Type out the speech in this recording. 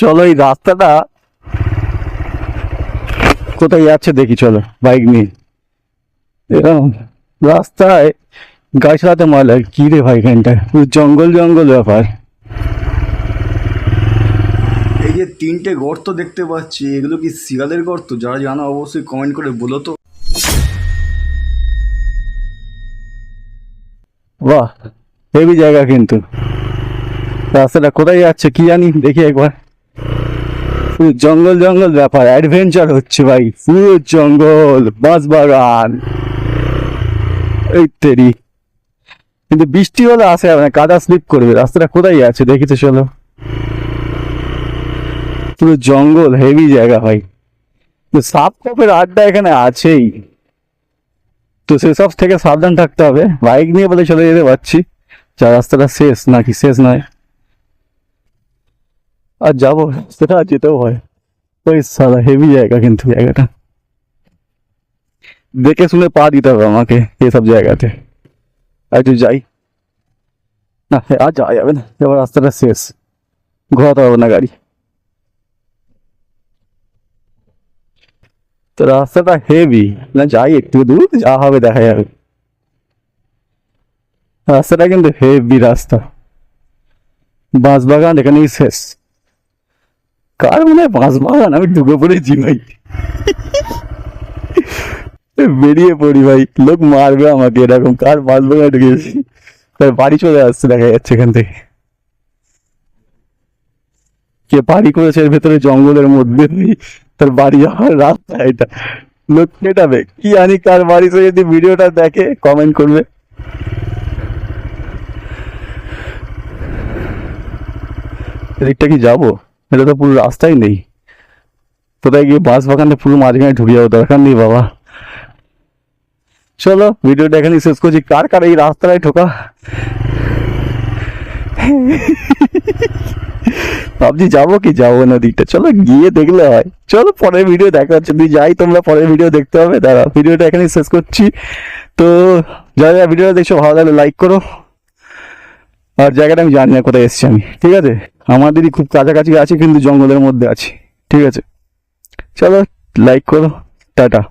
চলো এই রাস্তাটা। কোথায় যাচ্ছে দেখি চলো বাইক নিয়ে। এরকম রাস্তায় গাড়ি চালাতে মজা লাগে। কি রে ভাই এখানটা? জঙ্গল জঙ্গল ব্যাপার। এই যে তিনটে গর্ত দেখতে পাচ্ছি এগুলো কি শিয়ালের গর্ত? যারা জানো অবশ্যই কমেন্ট করে বলো তো। বাহ হেভি জায়গা কিন্তু। রাস্তাটা কোথায় যাচ্ছে কি জানি দেখি একবার। জঙ্গল জঙ্গল ব্যাপার অ্যাডভেঞ্চার হচ্ছে ভাই পুরো জঙ্গল, বাঁশ বাগান। এই কিন্তু বৃষ্টি হলে আসে যাবে না কাদা স্লিপ করবে। রাস্তাটা কোথায় আছে? দেখি তো চলো। পুরো জঙ্গল হেভি জায়গা ভাই। তো সাপ কপের আড্ডা এখানে আছেই। তো সেসব থেকে সাবধান থাকতে হবে। বাইক নিয়ে বলে চলে যেতে পারছি। যা রাস্তাটা শেষ, নাকি শেষ নয়। আর যাব সেটা আর যেতেও হয় ওই সাদা হেভি জায়গা কিন্তু জায়গাটা দেখে শুনে পা দিতে হবে আমাকে এসব জায়গাতে আর একটু যাই না আর যাওয়া যাবে না এবার রাস্তাটা শেষ ঘোরাতে হবে না গাড়ি তো রাস্তাটা হেভি না যাই একটু দূর যা হবে দেখা যাবে রাস্তাটা কিন্তু হেভি রাস্তা বাঁশ বাগান এখানেই শেষ কার মনে হয় বাঁশ বাগান আমি ঢুকে পড়েছি ভাই? বেরিয়ে পড়ি ভাই, লোক মারবে আমাকে এরকম, কার বাঁশ বাগান ঢুকেছি তার বাড়ি চলে আসছে, দেখা যাচ্ছে এখান থেকে। কে বাড়ি করেছে এর ভেতরে জঙ্গলের মধ্যে? তার বাড়ি যাওয়ার রাস্তা এটা। লোক মেটাবে কি জানি কার বাড়িতে যদি ভিডিওটা দেখে কমেন্ট করবে। এদিকটা কি যাব? এটা তো পুরো রাস্তাই নেই কোথায় গিয়ে বাস বাগানে পুরো মাঝখানে ঢুকে যাব দরকার নেই বাবা চলো ভিডিওটা এখানে শেষ করছি কার কার এই রাস্তায় ঠোকা ভাবছি যাব কি যাব না দিকটা চলো গিয়ে দেখলে হয় চলো পরের ভিডিও দেখা হচ্ছে যদি যাই তোমরা পরের ভিডিও দেখতে হবে দাঁড়া ভিডিওটা এখানে শেষ করছি তো যারা যারা ভিডিওটা দেখছ ভালো লাগলে লাইক করো আর জায়গাটা আমি জানি না কোথায় এসেছি আমি ঠিক আছে আমাদেরই খুব কাছাকাছি আছে কিন্তু জঙ্গলের মধ্যে আছে। ঠিক আছে? চলো লাইক করো। টাটা।